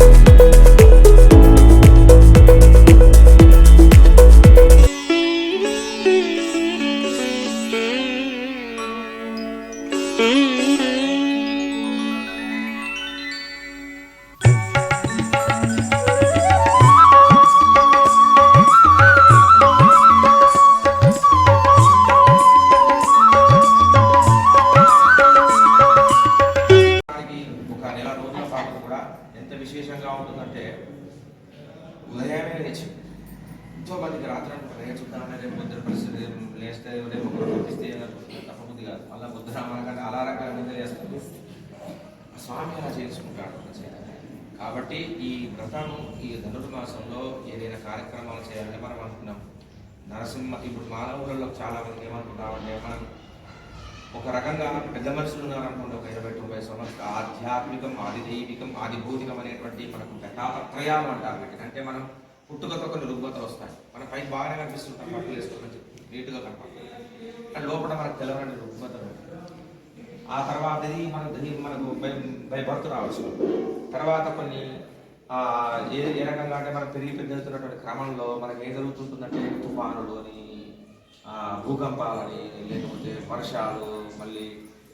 దానికి విశేషంగా ఉంటుందంటే ఉదయమే లేచి ఎంతో మందికి రాత్రి అనుకుంటారు చూద్దామని రేపు పొద్దున పరిస్థితి లేస్తే రేపు ఒకరు పంపిస్తే తప్పబుద్ధి కాదు. మళ్ళీ పొద్దున మనకంటే రకాల ముందే లేస్తుంది. స్వామి అలా చేసుకుంటాడు కాబట్టి ఈ వ్రతం ఈ ధనుర్మాసంలో ఏదైనా కార్యక్రమాలు చేయాలని మనం అనుకున్నాం. నరసింహ ఇప్పుడు మానవులలో చాలా మంది ఏమనుకుంటామంటే మనం ఒక రకంగా పెద్ద మనుషులు ఉన్నారనుకోండి ఒక ఇరవై తొంభై సంవత్సరాలు ఆధ్యాత్మికం ఆదిదైవికం ఆదిభౌతికం అనేటువంటి మనకు ఘటాపత్రయాలు అంటారు వీటిని అంటే మనం పుట్టుకతో కొన్ని రుగ్మతలు వస్తాయి. మన పై బాగానే కనిపిస్తుంటాం బట్టలు వేసుకుని చెప్పి నీట్గా కనపడుతుంది లోపల మనకు తెలవని రుగ్మతలు ఆ తర్వాత ఇది మన దీనికి మనకు భయపడుతూ రావచ్చు. తర్వాత కొన్ని ఏ ఏ రకంగా అంటే మనం పెరిగి పెరుగుతున్నటువంటి క్రమంలో మనకి ఏం జరుగుతుంటుందంటే తుఫానులు అని భూకంపాలని లేకపోతే వర్షాలు మళ్ళీ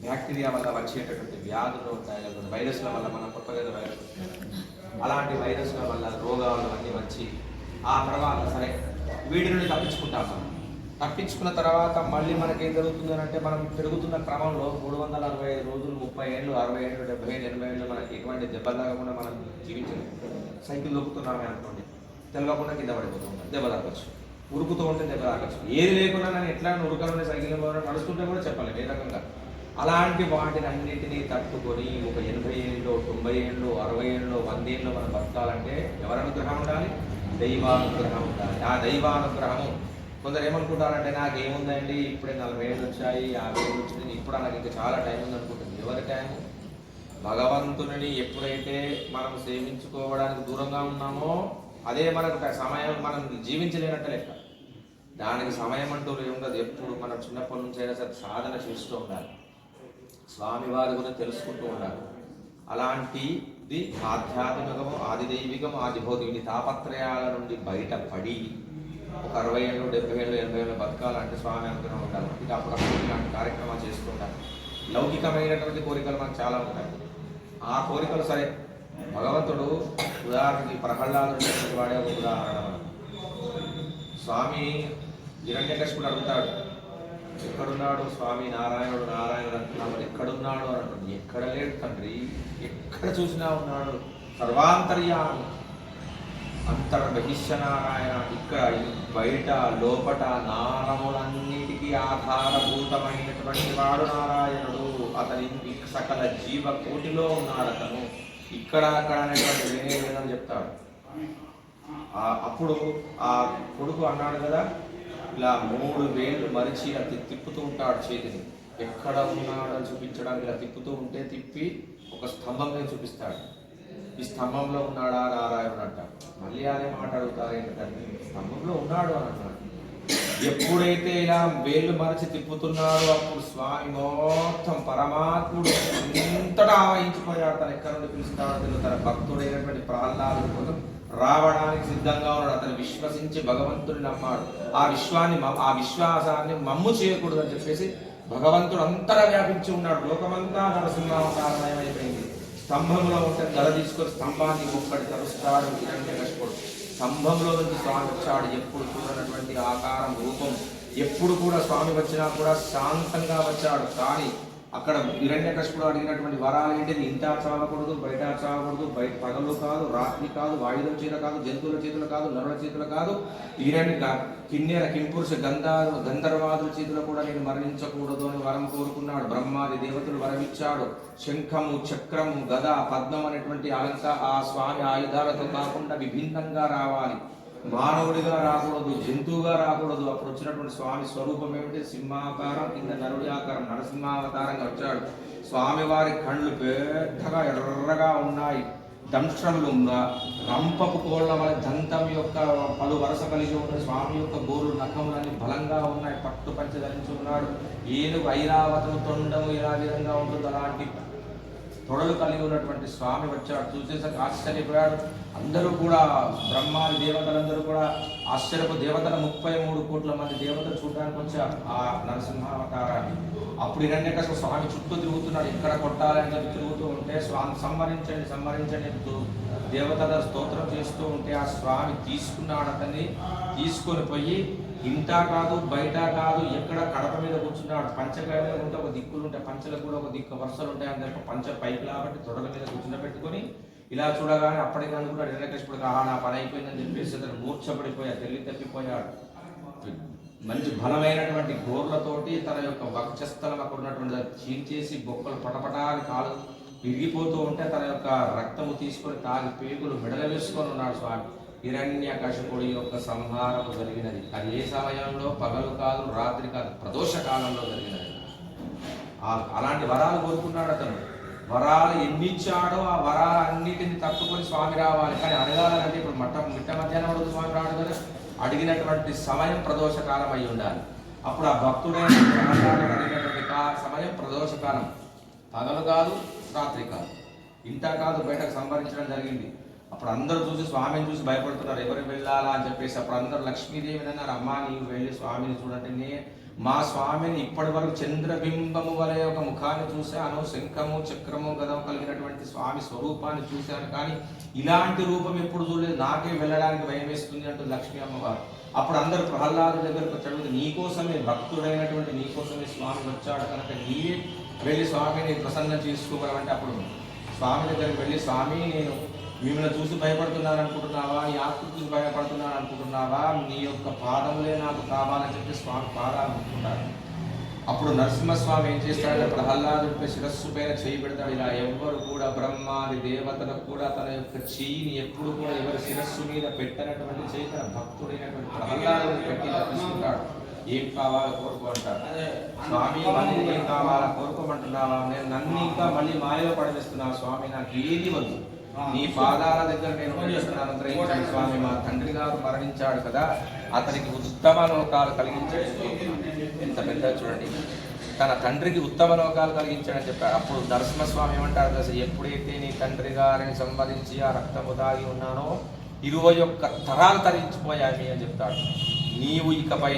బ్యాక్టీరియా వల్ల వచ్చేటటువంటి వ్యాధులు ఉంటాయి లేకపోతే వైరస్ల వల్ల మనం కొత్తగా వైరస్ అలాంటి వైరస్ల వల్ల రోగాలు అన్నీ వచ్చి ఆ తర్వాత సరే వీటి నుండి తప్పించుకుంటాం మనం. తప్పించుకున్న తర్వాత మళ్ళీ మనకి ఏం జరుగుతుంది అంటే మనం పెరుగుతున్న క్రమంలో మూడు వందల అరవై ఐదు రోజులు ముప్పై ఏళ్ళు అరవై ఏళ్ళు డెబ్బై ఏళ్ళు ఎనభై ఏళ్ళు మనకి ఎటువంటి దెబ్బలు తాగకుండా మనం జీవించలేము సైకిల్ దొక్కుతున్నామే అనుకోండి తెలియకుండా కింద పడిపోతుంది దెబ్బ తాగచ్చు. ఉరుకుతూ ఉంటే దెబ్బ తాకచ్చు ఏది లేకుండా నేను ఎట్లా ఉరకలోనే సైకిల్ నడుస్తుంటే కూడా చెప్పాలి ఏ రకంగా? అలాంటి వాటిని అన్నింటినీ తట్టుకొని ఒక ఎనభై ఏళ్ళు తొంభై ఏళ్ళు అరవై ఏళ్ళు వంద ఏళ్ళు మనం బతకాలంటే ఎవరి అనుగ్రహం ఉండాలి? దైవానుగ్రహం ఉండాలి. ఆ దైవానుగ్రహము కొందరు ఏమనుకుంటారంటే నాకు ఏముందండి ఇప్పుడే నలభై ఏళ్ళు వచ్చాయి యాభై ఏళ్ళు వచ్చింది ఇప్పుడు నాకు ఇంకా చాలా టైం ఉంది అనుకుంటుంది ఎవరి టైం భగవంతుని ఎప్పుడైతే మనం సేవించుకోవడానికి దూరంగా ఉన్నామో అదే మనకు సమయం మనం జీవించలేనట్టు లెక్క. దానికి సమయం అంటూ ఉండదు. ఎప్పుడు మనం చిన్నప్పటి నుంచి అయినా సరే సాధన చేస్తూ ఉండాలి. స్వామివారి గురించి తెలుసుకుంటూ ఉండాలి. అలాంటిది ఆధ్యాత్మికము ఆదిదైవికము ఆదిభౌతికం తాపత్రయాల నుండి బయటపడి ఒక అరవై ఏళ్ళు డెబ్బై ఏళ్ళు ఎనభై ఏళ్ళు బతకాలంటే స్వామి అనుగ్రహం ఉండాలి. ఇది అప్పుడప్పుడు ఇలాంటి కార్యక్రమాలు చేస్తూ ఉండాలి. లౌకికమైనటువంటి కోరికలు మనకు చాలా ఉంటాయి. ఆ కోరికలు సరే. భగవంతుడు ఉదాహరణకి ప్రహ్లాదుడు వాడే ఒక ఉదాహరణ స్వామి హిరణ్యకృష్ణుడు అడుగుతాడు ఎక్కడున్నాడు స్వామి నారాయణుడు? నారాయణుడు అంటున్నాడు ఎక్కడున్నాడు? అని అంటుంది ఎక్కడ లేడు తండ్రి ఎక్కడ చూసినా ఉన్నాడు. సర్వాంతర్యాలు అంతర బహిష్య నారాయణ ఇక్కడ బయట లోపట నారములన్నిటికీ ఆధారభూతమైనటువంటి వాడు నారాయణుడు. అతని సకల జీవ కోటిలో ఉన్నాడు అతను. ఇక్కడ అక్కడ అనేటువంటి వేరే చెప్తాడు. అప్పుడు ఆ కొడుకు అన్నాడు కదా ఇలా మూడు వేళ్ళు మరిచి ఇలా తిప్పుతూ ఉంటాడు చేతిని. ఎక్కడ ఉన్నాడని చూపించడానికి ఇలా తిప్పుతూ ఉంటే తిప్పి ఒక స్తంభం మీద చూపిస్తాడు. ఈ స్తంభంలో ఉన్నాడా? నారాయణ అంటాడు మళ్ళీ అదే మాట్లాడుతారు ఏంటంటే స్తంభంలో ఉన్నాడు అని అన్నాడు ఎప్పుడైతే ఇలా వేళ్ళు మరచి తిప్పుతున్నాడో అప్పుడు స్వామి మొత్తం పరమాత్ముడు అంతటా ఆవహించిపోయాడు. తను ఎక్కడ నుండి పిలుస్తాడో తెలియదు. తన భక్తుడైనటువంటి ప్రహ్లాదు కోసం రావడానికి సిద్ధంగా ఉన్నాడు. అతను విశ్వసించి భగవంతుని నమ్మాడు. ఆ విశ్వాన్ని మ- ఆ విశ్వాసాన్ని మమ్ము చేయకూడదు అని చెప్పేసి భగవంతుడు అంతటా వ్యాపించి ఉన్నాడు. లోకమంతా నరసింహావతారమయమైపోయింది స్తంభంలో ఉంటే గల తీసుకొని స్తంభాన్ని ఒక్కటి తరుస్తాడు హిరణ్యకశిపుడు స్తంభంలో నుంచి స్వామి వచ్చాడు. ఎప్పుడు చూడనటువంటి ఆకారం రూపం. ఎప్పుడు కూడా స్వామి వచ్చినా కూడా శాంతంగా వచ్చాడు. కానీ అక్కడ హిరణ్యకశిపుడు అడిగినటువంటి వరాలు ఏంటిది? ఇంత చావకూడదు బయట చావకూడదు బయట పగలు కాదు రాత్రి కాదు వాయుధం చేత కాదు జంతువుల చేతులు కాదు నరుల చేతులు కాదు. హిరణ్య కిన్నెర కింపురుష గంధారు గంధర్వాదుల చేతులు కూడా నేను మరణించకూడదు అని వరం కోరుకున్నాడు. బ్రహ్మాది దేవతలు వరమిచ్చాడు. శంఖము చక్రము గద పద్మం అనేటువంటి అలంక ఆ స్వామి ఆయుధాలతో కాకుండా విభిన్నంగా రావాలి. మానవుడిగా రాకూడదు జంతువుగా రాకూడదు. అప్పుడు వచ్చినటువంటి స్వామి స్వరూపం ఏమిటి? సింహాకారం కింద నరుడి ఆకారం నరసింహావతారంగా వచ్చాడు. స్వామివారి కళ్ళు పెద్దగా ఎర్రగా ఉన్నాయి దంశ్రములు రంపపు కోళ్ళ వల్ల దంతం యొక్క పలు వరుస కలిగి ఉన్న స్వామి యొక్క గోరు నఖములన్నీ బలంగా ఉన్నాయి. పట్టు పంచ ధరించి ఉన్నాడు. ఏనుగు ఐరావతము తొండము ఇలా విధంగా ఉంటుంది. అలాంటి తొడలు కలిగి ఉన్నటువంటి స్వామి వచ్చాడు. చూసేసరికి ఆశ్చర్యపోయాడు. అందరూ కూడా బ్రహ్మాది దేవతలందరూ కూడా ఆశ్చర్యపు దేవతల ముప్పై మూడు కోట్ల మంది దేవతలు చూడడానికి వచ్చారు ఆ నరసింహావతారాన్ని. అప్పుడు హిరణ్యకశిపు స్వామి చుట్టూ తిరుగుతున్నాడు. ఎక్కడ కొట్టాలని చెప్పి తిరుగుతూ ఉంటే స్వామి సంహరించండి సంహరించండి దేవతల స్తోత్రం చేస్తూ ఉంటే ఆ స్వామి తీసుకున్నాడు అతన్ని. తీసుకొని పోయి ఇంట కాదు బయట కాదు ఎక్కడ కడప మీద కూర్చున్నాడు. పంచకాయ మీద ఉంటే ఒక దిక్కులు ఉంటాయి పంచలకు కూడా ఒక దిక్కు వరుసలు ఉంటాయి. అని చెప్పి పంచ పైపు కాబట్టి తొడల మీద కూర్చుండబెట్టుకొని ఇలా చూడగానే అప్పటికి అనుకున్నాడు హిరణ్యకశిపుడు ఆహా నా పని అయిపోయిందని చెప్పేసి అతను మూర్ఛపడిపోయాడు తెల్లి తప్పిపోయాడు. మంచి బలమైనటువంటి గోర్లతోటి తన యొక్క వక్షస్థలం అక్కడ ఉన్నటువంటి చీల్చేసి బొక్కలు పటపటాని కాలు విరిగిపోతూ ఉంటే తన యొక్క రక్తము తీసుకొని తాగి పేగులు మెడల వేసుకొని ఉన్నాడు స్వామి. హిరణ్య కశపుడి యొక్క సంహారము జరిగినది. అది ఏ సమయంలో? పగలు కాదు రాత్రి కాదు ప్రదోష కాలంలో జరిగినది. అలాంటి వరాలు కోరుకున్నాడు అతను. వరాలు ఎన్ని ఇచ్చాడో ఆ వరాలన్నిటిని తట్టుకొని స్వామి రావాలి. కానీ అడగాలంటే ఇప్పుడు మట్ట మిట్ట మధ్యాహ్నం వరకు స్వామి రాడు కదా. అడిగినటువంటి సమయం ప్రదోష కాలం అయి ఉండాలి. అప్పుడు ఆ భక్తుడైన అడిగినటువంటి సమయం ప్రదోష కాలం. పగలు కాదు రాత్రి కాదు. ఇంట కాదు బయటకు సంపాదించడం జరిగింది. అప్పుడు అందరూ చూసి స్వామిని చూసి భయపడుతున్నారు. ఎవరు వెళ్ళాలా అని చెప్పేసి అప్పుడు అందరూ లక్ష్మీదేవిని అన్నారు అమ్మా నీవు వెళ్ళి స్వామిని చూడంటే నే మా స్వామిని ఇప్పటి వరకు చంద్రబింబము వలె ఒక ముఖాన్ని చూశాను శంఖము చక్రము గదం కలిగినటువంటి స్వామి స్వరూపాన్ని చూశాను. కానీ ఇలాంటి రూపం ఎప్పుడు చూడలేదు. నాకే వెళ్ళడానికి భయం వేస్తుంది అంటూ లక్ష్మీ అమ్మవారు. అప్పుడు అందరూ ప్రహ్లాదు దగ్గరకు వచ్చాడు. నీకోసమే భక్తుడైనటువంటి నీకోసమే స్వామి వచ్చాడు. కనుక నీవే వెళ్ళి స్వామిని ప్రసన్నం చేసుకోవాలంటే అప్పుడు స్వామి దగ్గరికి వెళ్ళి స్వామి నేను మిమ్మల్ని చూసి భయపడుతున్నాను అనుకుంటున్నావా ఈ ఆత్మ చూసి భయపడుతున్నాను అనుకుంటున్నావా నీ యొక్క పాదములే నాకు కావాలని చెప్పి స్వామి పాదాలు అనుకుంటారు అప్పుడు నరసింహస్వామి ఏం చేస్తాడంటే ప్రహ్లాదుడిపై శిరస్సు పైన చేయి పెడతాడు. ఇలా ఎవ్వరు కూడా బ్రహ్మాది దేవతలకు కూడా తన యొక్క చేయిని ఎప్పుడు కూడా ఎవరి శిరస్సు మీద పెట్టనటువంటి చేయి తన భక్తుడైనటువంటి ప్రహ్లాదుడిని పెట్టి తీసుకుంటాడు ఏం కావాలో కోరుకో అంటాడు స్వామి మళ్ళీ ఏం కావాలా? కోరుకోమంటున్నావా? నేను నన్ను ఇంకా మళ్ళీ మాయలో పడవేస్తున్నావు స్వామి నాకు ఏది వద్దు. నీ పాదాల దగ్గర నేను చేస్తున్నాను గ్రహించండి స్వామి మా తండ్రి గారు మరణించాడు కదా అతనికి ఉత్తమ లోకాలు కలిగించాడు ఎంత పెద్ద చూడండి. తన తండ్రికి ఉత్తమ లోకాలు కలిగించాడని చెప్పాడు. అప్పుడు నరసింహస్వామి ఏమంటాడు తెలుసా? ఎప్పుడైతే నీ తండ్రి గారిని సంపాదించి ఆ రక్తము దాగి ఉన్నానో ఇరవై ఒక్క తరాలు తరించిపోయామి అని చెప్తాడు. నీవు ఇకపై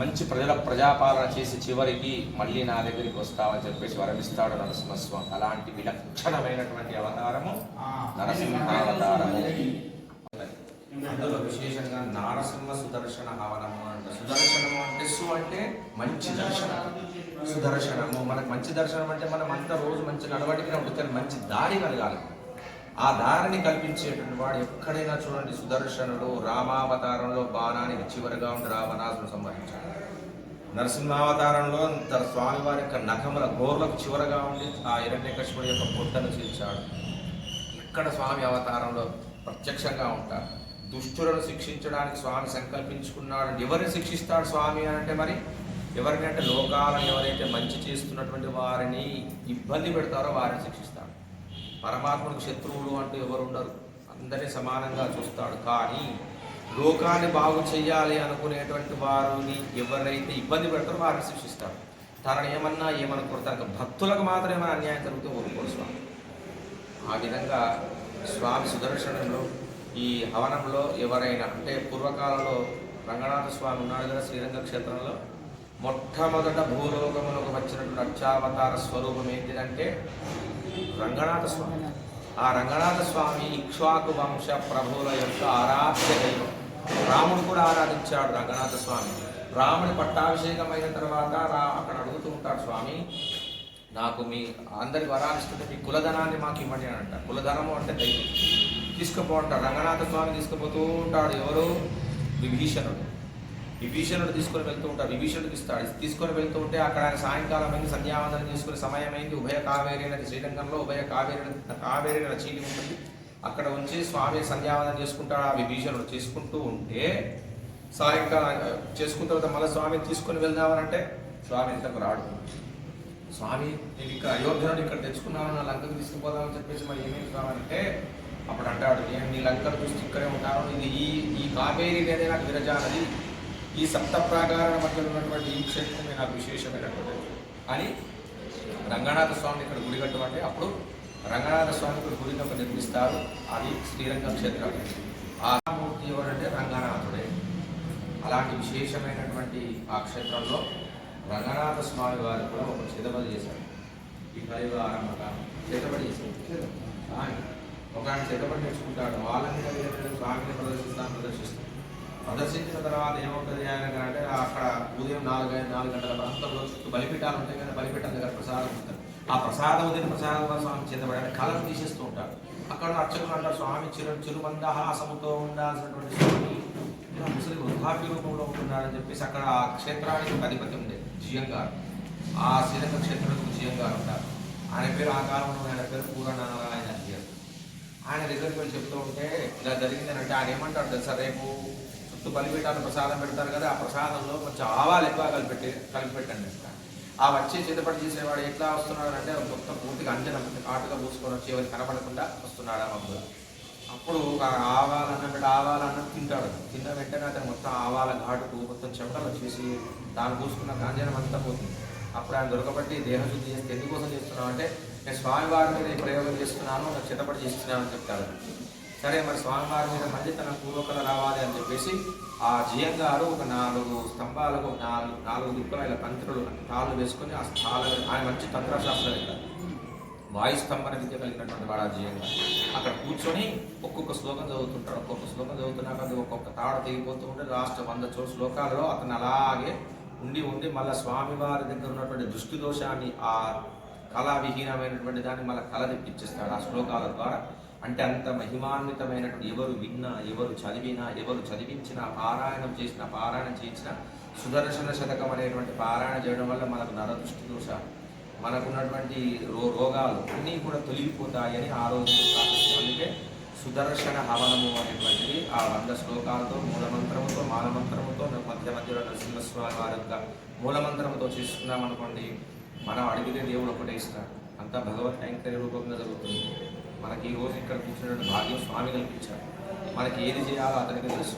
మంచి ప్రజల ప్రజాపాలన చేసి చివరికి మళ్ళీ నా దగ్గరికి వస్తావని చెప్పేసి వరమిస్తాడు నరసింహస్వామి. అలాంటి విలక్షణమైనటువంటి అవతారము నరసింహావతారము. అందులో విశేషంగా నారసింహ సుదర్శన హవనము అంట. సుదర్శనము అంటే సు అంటే మంచి దర్శనం. సుదర్శనము మనకు మంచి దర్శనం అంటే మనం అంతా రోజు మంచి నడవడికనే ఉంటుంది మంచి దారి కలగాలి. ఆ దారిని కల్పించేటువంటి వాడు ఎక్కడైనా చూడండి సుదర్శనుడు రామావతారంలో బాణానికి చివరిగా ఉండి రావణాసును సంహరించాడు. నరసింహావతారంలో తన స్వామివారి యొక్క నఖముల గోర్లకు చివరగా ఉండి ఆ హిరణ్యకశిపుడి యొక్క పొట్టను చీల్చాడు. ఇక్కడ స్వామి అవతారంలో ప్రత్యక్షంగా ఉంటారు. దుష్టులను శిక్షించడానికి స్వామి సంకల్పించుకున్నాడు. ఎవరిని శిక్షిస్తాడు స్వామి అని అంటే మరి? ఎవరికంటే లోకాలను ఎవరైతే మంచి చేస్తున్నటువంటి వారిని ఇబ్బంది పెడతారో వారిని శిక్షిస్తాడు. పరమాత్మకు శత్రువులు అంటూ ఎవరు ఉండరు అందరినీ సమానంగా చూస్తాడు. కానీ లోకాన్ని బాగు చేయాలి అనుకునేటువంటి వారిని ఎవరైతే ఇబ్బంది పెడతారో వారిని శిక్షిస్తాడు తనను ఏమన్నా ఏమనుకోరు తనకు భక్తులకు మాత్రం ఏమైనా అన్యాయం జరిగితే ఊరుకోరు స్వామి. ఆ విధంగా స్వామి సుదర్శనంలో ఈ హవనంలో ఎవరైనా అంటే పూర్వకాలంలో రంగనాథ స్వామి ఉన్నాడు కదా శ్రీరంగ క్షేత్రంలో. మొట్టమొదట భూలోకములకు వచ్చినటువంటి అక్షావతార స్వరూపం ఏంటిదంటే రంగనాథ స్వామి ఆ రంగనాథ స్వామి ఇక్ష్వాకు వంశ ప్రభువుల యొక్క ఆరాధ్య దైవం రాముడు కూడా ఆరాధించాడు రంగనాథ స్వామి రాముడి పట్టాభిషేకం అయిన తర్వాత రా అక్కడ అడుగుతూ ఉంటాడు స్వామి నాకు మీ అందరి వరాలిస్తుంటే మీ కులధనాన్ని మాకు ఇవ్వండి అని అంటారు. కులధనము అంటే దైవం. తీసుకుపోతాడు రంగనాథ స్వామి తీసుకుపోతూ ఉంటాడు ఎవరు? విభీషణుడు. విభీషణుడు తీసుకొని వెళ్తూ ఉంటాడు విభీషణుడికి ఇస్తాడు తీసుకొని వెళ్తూ ఉంటే అక్కడ ఆయన సాయంకాలం అయింది సంధ్యావందనం చేసుకునే సమయం అయింది ఉభయ కావేరి నది శ్రీరంగంలో ఉభయ కావేరి కావేరి చీలి ఉంటుంది. అక్కడ ఉంచి స్వామి సంధ్యావందనం చేసుకుంటాడు ఆ విభీషణుడు. చేసుకుంటూ ఉంటే సాయంకాలం చేసుకున్న తర్వాత మళ్ళీ స్వామిని తీసుకొని వెళ్దామనంటే స్వామి ఇంతకు రాడు. స్వామి నేను ఇక్కడ అయోధ్యను ఇక్కడ తెచ్చుకున్నాను నా లంకకు తీసుకుపోదామని చెప్పేసి మరి ఏమేమి కావాలంటే అప్పుడు అంటాడు నేను నీ లంకను చూసి ఇక్కడే ఉంటాను. ఇది ఈ ఈ కావేరి అనేది నాకు విరజానది ఈ సప్త ప్రాకారాల మధ్యలో ఉన్నటువంటి ఈ క్షేత్రమే నాకు విశేషమైనటువంటిది. అని రంగనాథ స్వామి ఇక్కడ గుడి కట్టమంటే అప్పుడు రంగనాథ స్వామి ఇక్కడ గుడిని ఒక నిర్మిస్తారు అది శ్రీరంగం క్షేత్రం. ఆ మూర్తి ఎవరంటే రంగనాథుడే. అలాంటి విశేషమైనటువంటి ఆ క్షేత్రంలో రంగనాథ స్వామి వారు కూడా ఒక చేతబడి చేశారు. ఈ కలియుగ ఆరంభంగా చేతబడి చేశారు. ఒక ఆయన చేతబడి నేర్చుకుంటాడు. వాళ్ళని స్వామిని ప్రదర్శిస్తాను ప్రదర్శిస్తాను. ప్రదర్శించిన తర్వాత ఏమవుతుంది ఆయన అంటే అక్కడ ఉదయం నాలుగు నాలుగు గంటల ప్రాంతంలో చుట్టూ బలిపీఠాలు ఉంటాయి కదా బలిపీఠాల దగ్గర ప్రసాదం ఉంటుంది. ఆ ప్రసాదం ఉదయం ప్రసాదం స్వామి చేతబడి కళను తీసేస్తూ ఉంటారు. అక్కడ అర్చకులు అంటారు స్వామి చిరు చిరుమందహాసముతో ఉండాల్సినటువంటి స్వామి. ముసలి వృద్ధాప్య రూపంలో ఉంటున్నాడని చెప్పేసి అక్కడ ఆ క్షేత్రానికి ఒక అధిపతి ఉండే జియం గారు. ఆ శ్రీరంగ క్షేత్రానికి జియం గారు ఉంటారు. ఆయన పేరు ఆ కాలంలో ఆయన పేరు ఆయన గారు ఆయన దగ్గరికి వెళ్ళి చెప్తూ ఉంటే ఇలా జరిగిందనంటే ఆయన ఏమంటాడు తెలుసా రేపు? చుట్టూ బలిపీఠాలు ప్రసాదం పెడతారు కదా ఆ ప్రసాదంలో కొంచెం ఆవాలు ఎక్కువ కలిపెట్టి కలిపి పెట్టండి ఆ వచ్చే చేతపడి చేసేవాడు ఎట్లా వస్తున్నాడు అంటే మొత్తం పూర్తిగా అంజనం కాటుగా పూసుకొని వచ్చి ఎవరికి కనపడకుండా వస్తున్నాడు ఆ మబ్బులు అప్పుడు ఒక ఆవాలన్నం పెట్టి ఆవాలన్నం తింటాడు. తిన్న వెంటనే అతను మొత్తం ఆవాల ఘాటుకు మొత్తం చెమటలు వచ్చేసి దాన్ని పూసుకున్న గాంజనం అంతా పోతుంది. అప్పుడు ఆయన దొరకబట్టి దేహశుద్ధి చేస్తే ఎందుకోసం చేస్తున్నావు అంటే నేను స్వామివారి మీద ప్రయోగం చేస్తున్నాను నాకు చిత్తపడి చేస్తున్నాను అని చెప్తాడు. సరే మరి స్వామివారి మీద మళ్ళీ తన పూర్వకళ రావాలి అని చెప్పేసి ఆ జియం గారు ఒక నాలుగు స్తంభాలకు నాలుగు నాలుగు దిక్కుల ఇలా తంత్రులు తాళ్ళు వేసుకొని ఆ స్థాల ఆయన మంచి తంత్రశాస్త్రవేత్త వాయు స్తంభన విద్య కలిగినటువంటి వాడు ఆ జియం గారు. అక్కడ కూర్చొని ఒక్కొక్క శ్లోకం చదువుతుంటాడు. ఒక్కొక్క శ్లోకం చదువుతున్నాక అది ఒక్కొక్క తాడ తెగిపోతూ ఉంటే లాస్ట్ వంద చో శ్లోకాలలో అతను అలాగే ఉండి ఉండి మళ్ళీ స్వామివారి దగ్గర ఉన్నటువంటి దృష్టి దోషాన్ని ఆ కళావిహీనమైనటువంటి దాన్ని మళ్ళీ కళ తెప్పించేస్తాడు ఆ శ్లోకాల ద్వారా. అంటే అంత మహిమాన్వితమైనటువంటి ఎవరు విన్నా ఎవరు చదివినా ఎవరు చదివించినా పారాయణం చేసిన పారాయణం చేసిన సుదర్శన శతకం అనేటువంటి పారాయణ చేయడం వల్ల మనకు నరదృష్టి దోష. మనకున్నటువంటి రో రోగాలు అన్నీ కూడా తొలగిపోతాయని ఆ రోజు అందుకే సుదర్శన హవనము అనేటువంటిది ఆ వంద శ్లోకాలతో మూలమంత్రముతో మాలమంత్రముతో మధ్య మధ్యలో నరసింహస్వామి వారి యొక్క మూలమంత్రముతో చేసుకున్నాం అనుకోండి మనం అడిగితే దేవుడు ఒకటే ఇస్తాడు. అంతా భగవత్ కైంకర్య రూపంగా జరుగుతుంది. మనకి ఈ రోజు ఇక్కడ కూర్చున్నటువంటి భాగ్యం స్వామి కల్పించారు. మనకి ఏది చేయాలో అతనికి తెలుసు.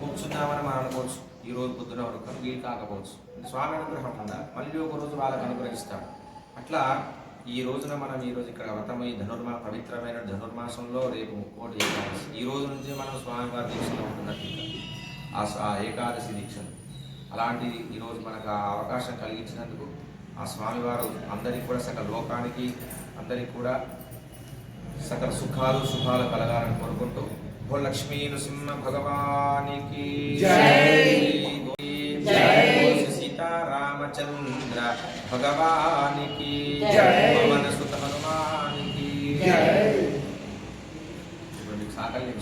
కూర్చున్నామని మనం అనుకోవచ్చు. ఈ రోజు పొద్దున వరకు వీలు కాకపోవచ్చు స్వామి అనుగ్రహం ఉందా మళ్ళీ ఒక రోజు వాళ్ళకి అనుగ్రహిస్తాడు. అట్లా ఈ రోజున మనం ఈ రోజు ఇక్కడ వ్రతమై ధనుర్మా పవిత్రమైన ధనుర్మాసంలో రేపు ముక్కోటి ఏకాదశి. ఈ రోజు నుంచి మనం స్వామివారి దీక్షలో ఉంటున్నట్టు ఆ స- ఏకాదశి దీక్షను అలాంటి ఈరోజు మనకు ఆ అవకాశం కలిగించినందుకు ఆ స్వామివారు అందరికీ కూడా సకల లోకానికి అందరికీ కూడా సకల సుఖాలు శుభాలు కలగాలని కోరుకుంటూ ఓ లక్ష్మీ నృసింహ భగవానికి సీతారామచంద్ర భగవానికి మీకు సాకల్యం